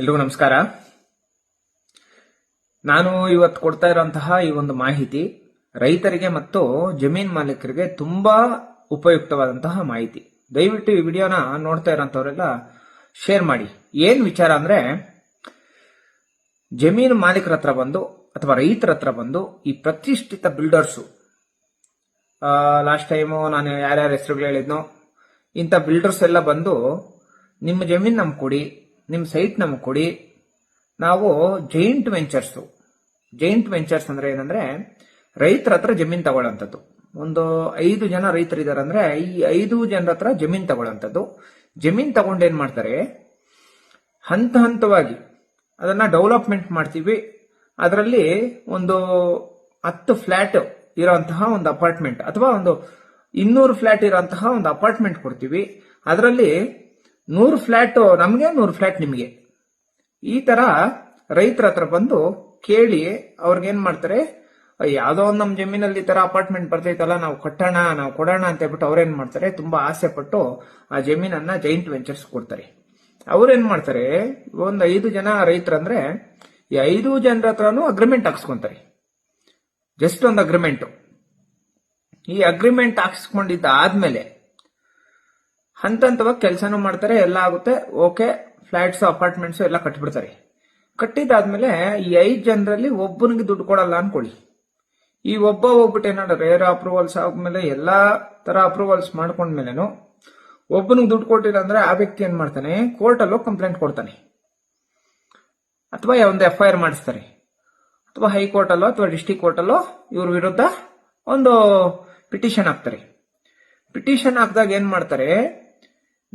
ಎಲ್ರಿಗೂ ನಮಸ್ಕಾರ. ನಾನು ಇವತ್ತು ಕೊಡ್ತಾ ಇರುವಂತಹ ಈ ಒಂದು ಮಾಹಿತಿ ರೈತರಿಗೆ ಮತ್ತು ಜಮೀನ್ ಮಾಲೀಕರಿಗೆ ತುಂಬಾ ಉಪಯುಕ್ತವಾದಂತಹ ಮಾಹಿತಿ. ದಯವಿಟ್ಟು ಈ ವಿಡಿಯೋನ ನೋಡ್ತಾ ಇರೋಂಥವರೆಲ್ಲ ಶೇರ್ ಮಾಡಿ. ಏನ್ ವಿಚಾರ ಅಂದ್ರೆ, ಜಮೀನು ಮಾಲೀಕರ ಹತ್ರ ಬಂದು ಅಥವಾ ರೈತರ ಹತ್ರ ಬಂದು ಈ ಪ್ರತಿಷ್ಠಿತ ಬಿಲ್ಡರ್ಸು ಲಾಸ್ಟ್ ಟೈಮು ನಾನು ಯಾರ್ಯಾರ ಹೆಸರುಗಳು ಹೇಳಿದ್ನೋ, ಇಂಥ ಬಿಲ್ಡರ್ಸ್ ಎಲ್ಲ ಬಂದು ನಿಮ್ಮ ಜಮೀನ್ ನಮ್ಗೆ ಕೊಡಿ ನಿಮ್ಮ ಸೈಟ್ ನಮಗೆ ಕೊಡಿ. ನಾವು ಜೈಂಟ್ ವೆಂಚರ್ಸು ಜೈಂಟ್ ವೆಂಚರ್ಸ್ ಅಂದ್ರೆ ಏನಂದ್ರೆ ರೈತರ ಹತ್ರ ಜಮೀನ್ ತಗೊಳ್ಳೋಂಥದ್ದು. ಒಂದು ಐದು ಜನ ರೈತರಿದ್ದಾರೆ ಅಂದ್ರೆ ಈ ಐದು ಜನರ ಹತ್ರ ಜಮೀನ್ ತಗೊಳ್ಳೋಂಥದ್ದು. ಜಮೀನ್ ತಗೊಂಡು ಏನ್ ಮಾಡ್ತಾರೆ? ಹಂತ ಹಂತವಾಗಿ ಅದನ್ನ ಡೆವಲಪ್ಮೆಂಟ್ ಮಾಡ್ತೀವಿ. ಅದರಲ್ಲಿ ಒಂದು ಹತ್ತು ಫ್ಲಾಟ್ ಇರೋಂತಹ ಒಂದು ಅಪಾರ್ಟ್ಮೆಂಟ್ ಅಥವಾ ಒಂದು ಇನ್ನೂರು ಫ್ಲಾಟ್ ಇರೋಂತಹ ಒಂದು ಅಪಾರ್ಟ್ಮೆಂಟ್ ಕೊಡ್ತೀವಿ. ಅದರಲ್ಲಿ ನೂರು ಫ್ಲಾಟ್ ನಮಗೆ ನೂರು ಫ್ಲಾಟ್ ನಿಮಗೆ. ಈ ತರ ರೈತರ ಹತ್ರ ಬಂದು ಕೇಳಿ ಅವ್ರಿಗೇನ್ ಮಾಡ್ತಾರೆ ಯಾವ್ದೋ ಒಂದು ನಮ್ಮ ಜಮೀನಲ್ಲಿ ಈ ತರ ಅಪಾರ್ಟ್ಮೆಂಟ್ ಬರ್ತೈತಲ್ಲ ನಾವು ಕಟ್ಟೋಣ, ನಾವು ಕೊಡೋಣ ಅಂತ ಹೇಳ್ಬಿಟ್ಟು ಅವ್ರೇನ್ ಮಾಡ್ತಾರೆ, ತುಂಬಾ ಆಸೆ ಪಟ್ಟು ಆ ಜಮೀನನ್ನ ಜೈಂಟ್ ವೆಂಚರ್ಸ್ ಕೊಡ್ತಾರೆ. ಅವ್ರೇನ್ ಮಾಡ್ತಾರೆ, ಒಂದು ಐದು ಜನ ರೈತರಂದ್ರೆ ಈ ಐದು ಜನರ ಹತ್ರನು ಅಗ್ರಿಮೆಂಟ್ ಹಾಕ್ಸ್ಕೊಂತಾರೆ. ಜಸ್ಟ್ ಒಂದು ಅಗ್ರಿಮೆಂಟ್ ಈ ಅಗ್ರಿಮೆಂಟ್ ಹಾಕ್ಸ್ಕೊಂಡಿದ್ದ ಆದ್ಮೇಲೆ ಹಂತ ಹಂತವಾಗಿ ಕೆಲಸನೂ ಮಾಡ್ತಾರೆ, ಎಲ್ಲ ಆಗುತ್ತೆ. ಓಕೆ, ಫ್ಲಾಟ್ಸ್, ಅಪಾರ್ಟ್ಮೆಂಟ್ಸ್ ಎಲ್ಲ ಕಟ್ಬಿಡ್ತಾರೆ. ಕಟ್ಟಿದಾದ್ಮೇಲೆ ಈ ಐದು ಜನರಲ್ಲಿ ಒಬ್ಬನಿಗೆ ದುಡ್ಡು ಕೊಡಲ್ಲ ಅನ್ಕೊಳ್ಳಿ. ಈ ಒಬ್ಬ ಹೋಗ್ಬಿಟ್ಟು ಏನಾದ್ರು ರೇರ್ ಅಪ್ರೂವಲ್ಸ್ ಆದ್ಮೇಲೆ ಎಲ್ಲಾ ತರ ಅಪ್ರೂವಲ್ಸ್ ಮಾಡ್ಕೊಂಡ್ಮೇಲೆನು ಒಬ್ಬನಿಗೆ ದುಡ್ಡು ಕೊಟ್ಟಿಲ್ಲ ಅಂದ್ರೆ ಆ ವ್ಯಕ್ತಿ ಏನ್ ಮಾಡ್ತಾನೆ ಕೋರ್ಟಲ್ಲೂ ಕಂಪ್ಲೇಂಟ್ ಕೊಡ್ತಾನೆ. ಅಥವಾ ಒಂದು ಎಫ್ ಐ ಆರ್ ಮಾಡಿಸ್ತಾರೆ. ಅಥವಾ ಹೈಕೋರ್ಟ್ ಅಲ್ಲೋ ಅಥವಾ ಡಿಸ್ಟಿಕ್ ಕೋರ್ಟ್ ಅಲ್ಲೋ ಇವ್ರ ವಿರುದ್ಧ ಒಂದು ಪಿಟಿಷನ್ ಹಾಕ್ತಾರೆ. ಪಿಟಿಷನ್ ಹಾಕಿದಾಗ ಏನ್ ಮಾಡ್ತಾರೆ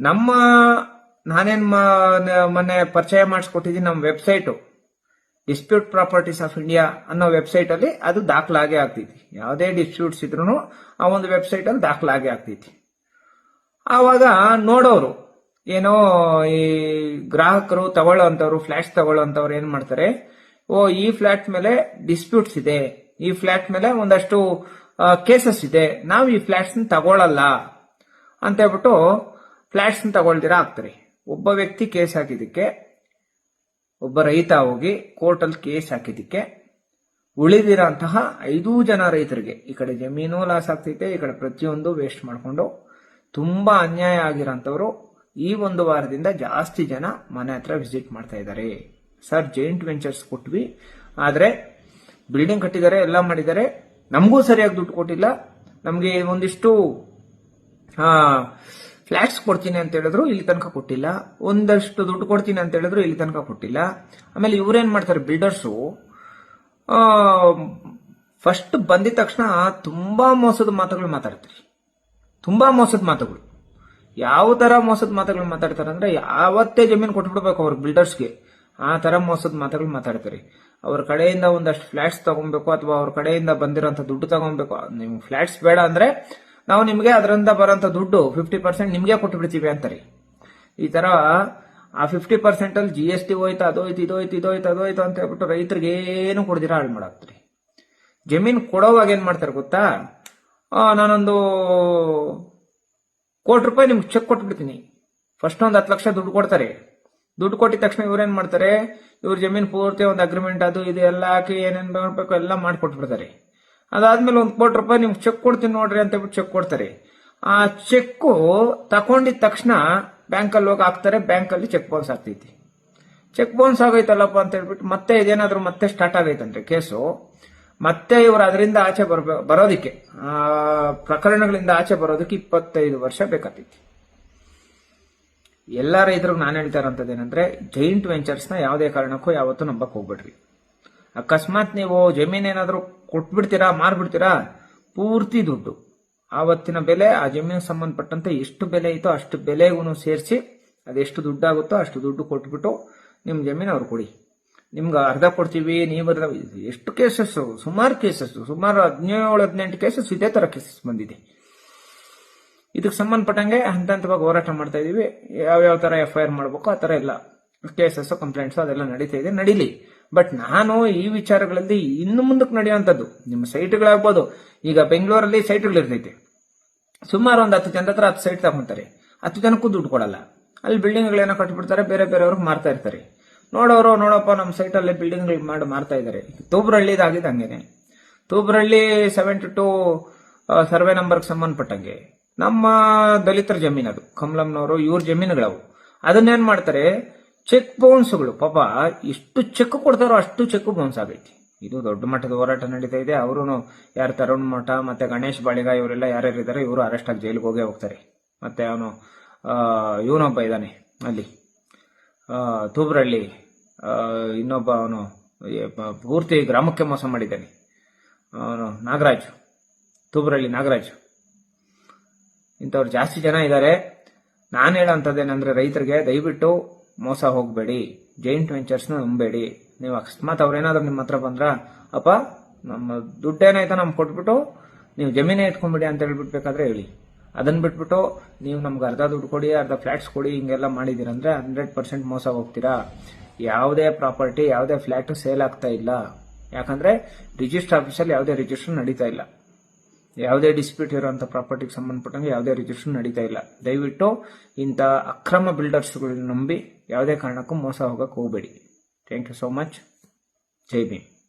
ನಮ್ಮ, ನಾನೇನ್ ಮೊನ್ನೆ ಪರಿಚಯ ಮಾಡಿಸ್ಕೊಟ್ಟಿದ್ದೀನಿ ನಮ್ಮ website. Dispute properties of India ಅನ್ನೋ ವೆಬ್ಸೈಟ್ ಅಲ್ಲಿ ಅದು ದಾಖಲಾಗೆ ಆಗ್ತೈತಿ. ಯಾವುದೇ ಡಿಸ್ಪ್ಯೂಟ್ಸ್ ಇದ್ರು ಆ ಒಂದು ವೆಬ್ಸೈಟ್ ಅಲ್ಲಿ ದಾಖಲಾಗೆ ಆಗ್ತೈತಿ. ಆವಾಗ ನೋಡೋರು, ಏನೋ ಈ ಗ್ರಾಹಕರು ತಗೊಳ್ಳೋಂಥವ್ರು ಫ್ಲಾಟ್ಸ್ ತಗೊಳ್ಳೋಂಥವ್ರು ಏನ್ ಮಾಡ್ತಾರೆ, ಓ, ಈ ಫ್ಲಾಟ್ ಮೇಲೆ ಡಿಸ್ಪ್ಯೂಟ್ಸ್ ಇದೆ. ಈ ಫ್ಲಾಟ್ ಮೇಲೆ ಒಂದಷ್ಟು ಕೇಸಸ್ ಇದೆ. ನಾವು ಈ ಫ್ಲಾಟ್ಸ್ ತಗೊಳ್ಳಲ್ಲ ಅಂತ ಹೇಳ್ಬಿಟ್ಟು ಫ್ಲಾಟ್ಸ್ ತಗೊಳ್ದಿರಾ ಆಗ್ತಾರೆ. ಒಬ್ಬ ವ್ಯಕ್ತಿ ಕೇಸ್ ಹಾಕಿದ್ದಕ್ಕೆ, ಒಬ್ಬ ರೈತ ಹೋಗಿ ಕೋರ್ಟಲ್ಲಿ ಕೇಸ್ ಹಾಕಿದಕ್ಕೆ ಉಳಿದಿರೋಂತಹ ಐದೂ ಜನ ರೈತರಿಗೆ, ಈ ಕಡೆ ಜಮೀನು ಲಾಸ್ ಆಗ್ತೈತೆ, ಈ ಕಡೆ ಪ್ರತಿಯೊಂದು ವೇಸ್ಟ್ ಮಾಡಿಕೊಂಡು ತುಂಬಾ ಅನ್ಯಾಯ ಆಗಿರೋಂಥವ್ರು ಈ ಒಂದು ವಾರದಿಂದ ಜಾಸ್ತಿ ಜನ ಮನೆ ಹತ್ರ ವಿಸಿಟ್ ಮಾಡ್ತಾ ಇದ್ದಾರೆ. ಸರ್ ಜೈಂಟ್ ವೆಂಚರ್ಸ್ ಕೊಟ್ವಿ. ಆದ್ರೆ ಬಿಲ್ಡಿಂಗ್ ಕಟ್ಟಿದ್ದಾರೆ, ಎಲ್ಲ ಮಾಡಿದ್ದಾರೆ. ನಮಗೂ ಸರಿಯಾಗಿ ದುಡ್ಡು ಕೊಟ್ಟಿಲ್ಲ. ನಮಗೆ ಒಂದಿಷ್ಟು ಫ್ಲಾಟ್ಸ್ ಕೊಡ್ತೀನಿ ಅಂತ ಹೇಳಿದ್ರು, ಇಲ್ಲಿ ತನಕ ಕೊಟ್ಟಿಲ್ಲ. ಒಂದಷ್ಟು ದುಡ್ಡು ಕೊಡ್ತೀನಿ ಅಂತ ಹೇಳಿದ್ರು, ಇಲ್ಲಿ ತನಕ ಕೊಟ್ಟಿಲ್ಲ. ಆಮೇಲೆ ಇವ್ರೇನ್ ಮಾಡ್ತಾರೆ ಬಿಲ್ಡರ್ಸು ಫಸ್ಟ್ ಬಂದಿದ ತಕ್ಷಣ ತುಂಬಾ ಮೋಸದ ಮಾತುಗಳು ಮಾತಾಡ್ತಾರೆ. ತುಂಬಾ ಮೋಸದ ಮಾತುಗಳು. ಯಾವ ತರ ಮೋಸದ ಮಾತುಗಳು ಮಾತಾಡ್ತಾರೆ ಅಂದ್ರೆ ಯಾವತ್ತೇ ಜಮೀನು ಕೊಟ್ಬಿಡ್ಬೇಕು ಅವ್ರ ಬಿಲ್ಡರ್ಸ್ಗೆ ಆ ತರ ಮೋಸದ ಮಾತುಗಳು ಮಾತಾಡ್ತಾರೆ. ಅವ್ರ ಕಡೆಯಿಂದ ಒಂದಷ್ಟು ಫ್ಲಾಟ್ಸ್ ತಗೊಬೇಕು, ಅಥವಾ ಅವ್ರ ಕಡೆಯಿಂದ ಬಂದಿರೋಂಥ ದುಡ್ಡು ತಗೊಬೇಕು. ನಿಮ್ಗೆ ಫ್ಲಾಟ್ಸ್ ಬೇಡ ಅಂದ್ರೆ ನಾವು ನಿಮಗೆ ಅದರಿಂದ ಬರೋಂಥ ದುಡ್ಡು ಫಿಫ್ಟಿ ಪರ್ಸೆಂಟ್ ನಿಮಗೆ ಕೊಟ್ಟು ಬಿಡ್ತೀವಿ ಅಂತಾರೆ. ಈ ತರ ಆ ಫಿಫ್ಟಿ ಪರ್ಸೆಂಟಲ್ಲಿ ಜಿ ಎಸ್ ಟಿ ಹೋಯ್ತು ಅದೋಯ್ತು ಇದೋಯ್ತು ಇದೋಯ್ತು ಅದೋಯ್ತು ಅಂತ ಹೇಳ್ಬಿಟ್ಟು ರೈತರಿಗೆ ಏನು ಕೊಡ್ದಿರ ಹಾಳು ಮಾಡಾಕ್ತಾರೆ. ಜಮೀನು ಕೊಡೋವಾಗ ಏನು ಮಾಡ್ತಾರೆ ಗೊತ್ತಾ? ನಾನೊಂದು ಕೋಟಿ ರೂಪಾಯಿ ನಿಮ್ಗೆ ಚೆಕ್ ಕೊಟ್ಬಿಡ್ತೀನಿ. ಫಸ್ಟ್ ಒಂದು ಹತ್ತು ಲಕ್ಷ ದುಡ್ಡು ಕೊಡ್ತಾರೆ. ದುಡ್ಡು ಕೊಟ್ಟಿದ ತಕ್ಷಣ ಇವ್ರೇನ್ ಮಾಡ್ತಾರೆ? ಇವ್ರ ಜಮೀನ್ ಪೂರ್ತಿ ಒಂದು ಅಗ್ರಿಮೆಂಟ್ ಅದು ಇದು ಎಲ್ಲ ಹಾಕಿ ಏನೇನು ಮಾಡಬೇಕು ಎಲ್ಲ ಮಾಡ್ಕೊಟ್ಬಿಡ್ತಾರೆ. ಅದಾದ್ಮೇಲೆ ಒಂದು ಕೋಟಿ ರೂಪಾಯಿ ನಿಮ್ಗೆ ಚೆಕ್ ಕೊಡ್ತೀನಿ ನೋಡ್ರಿ ಅಂತ ಹೇಳ್ಬಿಟ್ಟು ಚೆಕ್ ಕೊಡ್ತಾರೆ. ಆ ಚೆಕ್ಕು ತಕೊಂಡಿದ ತಕ್ಷಣ ಬ್ಯಾಂಕಲ್ಲಿ ಹೋಗಿ ಹಾಕ್ತಾರೆ ಬ್ಯಾಂಕಲ್ಲಿ ಚೆಕ್ ಬೌನ್ಸ್ ಆಗ್ತೈತಿ. ಚೆಕ್ ಬೌನ್ಸ್ ಆಗೈತಲ್ಲಪ್ಪ ಅಂತ ಹೇಳ್ಬಿಟ್ಟು ಮತ್ತೆ ಇದೇನಾದರೂ ಮತ್ತೆ ಸ್ಟಾರ್ಟ್ ಆಗೈತಂದ್ರೆ ಕೇಸು ಮತ್ತೆ ಇವರು ಅದರಿಂದ ಆಚೆ ಬರೋದಿಕ್ಕೆ, ಆ ಪ್ರಕರಣಗಳಿಂದ ಆಚೆ ಬರೋದಕ್ಕೆ ಇಪ್ಪತ್ತೈದು ವರ್ಷ ಬೇಕಾಗ್ತೈತಿ. ಎಲ್ಲ ರೈತರು ನಾನು ಹೇಳ್ತಾ ಇರೋಂಥದ್ದು ಏನಂದ್ರೆ ಜೈಂಟ್ ವೆಂಚರ್ಸ್ನ ಯಾವುದೇ ಕಾರಣಕ್ಕೂ ಯಾವತ್ತೂ ನಂಬಕ್ ಹೋಗ್ಬೇಡ್ರಿ. ಅಕಸ್ಮಾತ್ ನೀವು ಜಮೀನ್ ಏನಾದ್ರು ಕೊಟ್ಬಿಡ್ತೀರಾ, ಮಾರ್ಬಿಡ್ತೀರಾ? ಪೂರ್ತಿ ದುಡ್ಡು. ಆವತ್ತಿನ ಬೆಲೆ, ಆ ಜಮೀನಿಗೆ ಸಂಬಂಧಪಟ್ಟಂತೆ ಎಷ್ಟು ಬೆಲೆ ಐತೋ ಅಷ್ಟು ಬೆಲೆಗೂ ಸೇರಿಸಿ ಅದೆಷ್ಟು ದುಡ್ಡಾಗುತ್ತೋ ಅಷ್ಟು ದುಡ್ಡು ಕೊಟ್ಬಿಟ್ಟು ನಿಮ್ಮ ಜಮೀನು ಅವ್ರು ಕೊಡಿ. ನಿಮ್ಗೆ ಅರ್ಧ ಕೊಡ್ತೀವಿ, ನೀವು ಅರ್ಧ ಎಷ್ಟು ಕೇಸಸ್ ಸುಮಾರು ಕೇಸಸ್ ಸುಮಾರು ಹದಿನೇಳು, ಹದಿನೆಂಟು ಕೇಸಸ್ ಇದೇ ತರ ಕೇಸಸ್ ಬಂದಿದೆ. ಇದಕ್ಕೆ ಸಂಬಂಧಪಟ್ಟಂಗೆ ಹಂತ ಹಂತವಾಗಿ ಹೋರಾಟ ಮಾಡ್ತಾ ಇದೀವಿ. ಯಾವ್ಯಾವ ತರ ಎಫ್ ಐ ಆರ್ ಮಾಡ್ಬೇಕು ಆ ತರ ಎಲ್ಲ. ಕೇಸಸ್ ಕಂಪ್ಲೇಂಟ್ಸ್ ಅದೆಲ್ಲ ನಡೀತಾ ಇದೆ, ನಡೀಲಿ. ಬಟ್ ನಾನು ಈ ವಿಚಾರಗಳಲ್ಲಿ ಇನ್ನು ಮುಂದಕ್ಕೆ ನಡೆಯುವಂಥದ್ದು, ನಿಮ್ಮ ಸೈಟ್ಗಳಾಗ್ಬೋದು ಈಗ ಬೆಂಗಳೂರಲ್ಲಿ ಸೈಟ್ಗಳಿರ್ತೈತೆ ಸುಮಾರು ಒಂದು ಹತ್ತು ಜನ ಹತ್ರ ಹತ್ತು ಸೈಟ್ ತಗೊಂತಾರೆ. ಹತ್ತು ಜನಕ್ಕೂ ದುಡ್ಡು ಕೊಡಲ್ಲ. ಅಲ್ಲಿ ಬಿಲ್ಡಿಂಗ್ಗಳೇನೋ ಕಟ್ಬಿಡ್ತಾರೆ, ಬೇರೆ ಬೇರೆಯವ್ರಿಗೆ ಮಾರ್ತಾ ಇರ್ತಾರೆ. ನೋಡೋರು, ನೋಡಪ್ಪ, ನಮ್ಮ ಸೈಟಲ್ಲಿ ಬಿಲ್ಡಿಂಗ್ ಮಾಡಿ, ಮಾರ್ತಾ ಇದ್ದಾರೆ ತೂಬ್ರಹಳ್ಳಿದಾಗಿದ್ದು ಹಂಗೇನೆ. ತೂಬ್ರಹಳ್ಳಿ ಸೆವೆಂಟಿ ಟು ಸರ್ವೆ ನಂಬರ್ಗೆ ಸಂಬಂಧಪಟ್ಟಂಗೆ ನಮ್ಮ ದಲಿತರ ಜಮೀನು ಅದು ಕಮಲಂನವರು ಇವ್ರ ಜಮೀನುಗಳವು. ಅದನ್ನೇನು ಮಾಡ್ತಾರೆ ಚೆಕ್ ಬೌನ್ಸ್ಗಳು. ಪಾಪ ಎಷ್ಟು ಚೆಕ್ ಕೊಡ್ತಾರೋ ಅಷ್ಟು ಚೆಕ್ ಬೌನ್ಸ್ ಆಗೈತಿ. ಇದು ದೊಡ್ಡ ಮಟ್ಟದ ಹೋರಾಟ ನಡೀತಾ ಇದೆ. ಅವರು ಯಾರು ತರುಣ್ ಮಠ ಮತ್ತೆ ಗಣೇಶ್ ಬಾಳಿಗ ಇವರೆಲ್ಲ ಯಾರ್ಯಾರು ಇದ್ದಾರೆ ಇವರು ಅರೆಸ್ಟ್ ಆಗಿ ಜೈಲಿಗೆ ಹೋಗೇ ಹೋಗ್ತಾರೆ. ಮತ್ತೆ ಅವನು ಇವನೊಬ್ಬ ಇದ್ದಾನೆ ಅಲ್ಲಿ. ತೂಬ್ರಳ್ಳಿ ಇನ್ನೊಬ್ಬ ಅವನು ಪೂರ್ತಿ ಗ್ರಾಮಕ್ಕೆ ಮೋಸ ಮಾಡಿದ್ದಾನೆ. ಅವನು ನಾಗರಾಜ್ ತೂಬ್ರಳ್ಳಿ ನಾಗರಾಜ್. ಇಂಥವ್ರು ಜಾಸ್ತಿ ಜನ ಇದ್ದಾರೆ ನಾನು ಹೇಳೋಂಥದ್ದೇನೆಂದ್ರೆ ರೈತರಿಗೆ ದಯವಿಟ್ಟು ಮೋಸ ಹೋಗಬೇಡಿ, ಜೈಂಟ್ ವೆಂಚರ್ಸ್ನ ನಂಬೇಡಿ. ನೀವು ಅಕಸ್ಮಾತ್ ಅವ್ರೇನಾದ್ರೂ ನಿಮ್ಮ ಹತ್ರ ಬಂದ್ರ, ಅಪ್ಪ, ನಮ್ಮ ದುಡ್ಡೇನಾಯ್ತಾ ನಮ್ಗೆ ಕೊಟ್ಬಿಟ್ಟು ನೀವು ಜಮೀನೇ ಇಟ್ಕೊಂಡ್ಬಿಡಿ ಅಂತ ಹೇಳ್ಬಿಟ್ಬೇಕಾದ್ರೆ ಹೇಳಿ. ಅದನ್ನ ಬಿಟ್ಬಿಟ್ಟು ನೀವು ನಮ್ಗೆ ಅರ್ಧ ದುಡ್ಡು ಕೊಡಿ, ಅರ್ಧ ಫ್ಲಾಟ್ಸ್ ಕೊಡಿ, ಹಿಂಗೆಲ್ಲ ಮಾಡಿದಿರಂದ್ರೆ ಹಂಡ್ರೆಡ್ ಪರ್ಸೆಂಟ್ ಮೋಸ ಹೋಗ್ತೀರಾ? ಯಾವುದೇ ಪ್ರಾಪರ್ಟಿ, ಯಾವುದೇ ಫ್ಲಾಟ್ ಸೇಲ್ ಆಗ್ತಾ ಇಲ್ಲ. ಯಾಕಂದ್ರೆ ರಿಜಿಸ್ಟರ್ ಆಫೀಸಲ್ಲಿ ಯಾವುದೇ ರಿಜಿಸ್ಟರ್ ನಡೀತಾ ಇಲ್ಲ. ಯಾವುದೇ ಡಿಸ್ಪ್ಯೂಟ್ ಇರುವಂತ ಪ್ರಾಪರ್ಟಿಗೆ ಸಂಬಂಧಪಟ್ಟಂಗೆ ಯಾವುದೇ ರಿಜಿಸ್ಟ್ರೇಷನ್ ನಡೀತಾ ಇಲ್ಲ. ದಯವಿಟ್ಟು ಇಂಥ ಅಕ್ರಮ ಬಿಲ್ಡರ್ಸ್ಗಳನ್ನ ನಂಬಿ ಯಾವುದೇ ಕಾರಣಕ್ಕೂ ಮೋಸ ಹೋಗಕ್ಕೆ ಹೋಗಬೇಡಿ. Thank you so much Jai Bhim.